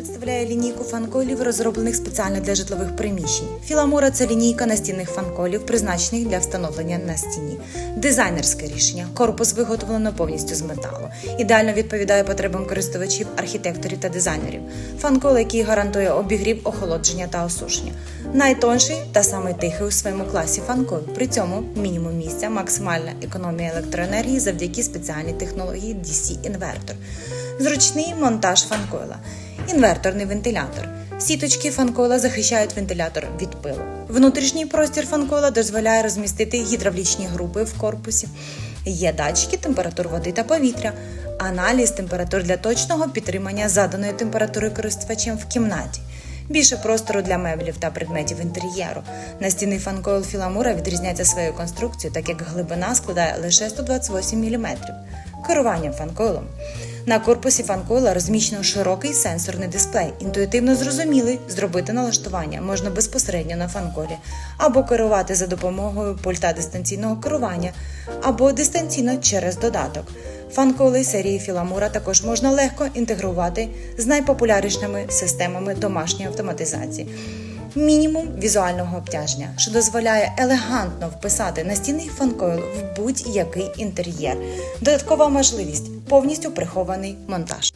представляє лінійку фанколів, розроблених спеціально для житлових приміщень. Філамура це лінійка настінних фанколів, призначених для встановлення на стіні. Дизайнерське рішення. Корпус виготовлено повністю з металу. Ідеально відповідає потребам користувачів, архітекторів та дизайнерів. Фанкол, який гарантує обігрів, охолодження та осушення. Найтонший та самий тихий у своєму класі фанкол. При цьому мінімум місця, максимальна економія електроенергії завдяки спеціальній технології DC-інвертор. Зручний монтаж фанкойла, інверторний вентилятор. Сіточки фанкойла захищають вентилятор від пилу. Внутрішній простір фанкойла дозволяє розмістити гідравлічні групи в корпусі. Є датчики температур води та повітря, аналіз температур для точного підтримання заданої температури користувачем в кімнаті. Більше простору для меблів та предметів інтер'єру. Настінний фанкойл Філамура відрізняється своєю конструкцією, так як глибина складає лише 128 мм. Керування фанкойлом. На корпусі фанкойла розміщено широкий сенсорний дисплей, інтуїтивно зрозумілий, зробити налаштування можна безпосередньо на фанколі, або керувати за допомогою пульта дистанційного керування, або дистанційно через додаток. Фанколи серії Філамура також можна легко інтегрувати з найпопулярнішими системами домашньої автоматизації. Мінімум візуального обтяження, що дозволяє елегантно вписати настінний фанкойл в будь-який інтер'єр. Додаткова можливість повністю прихований монтаж.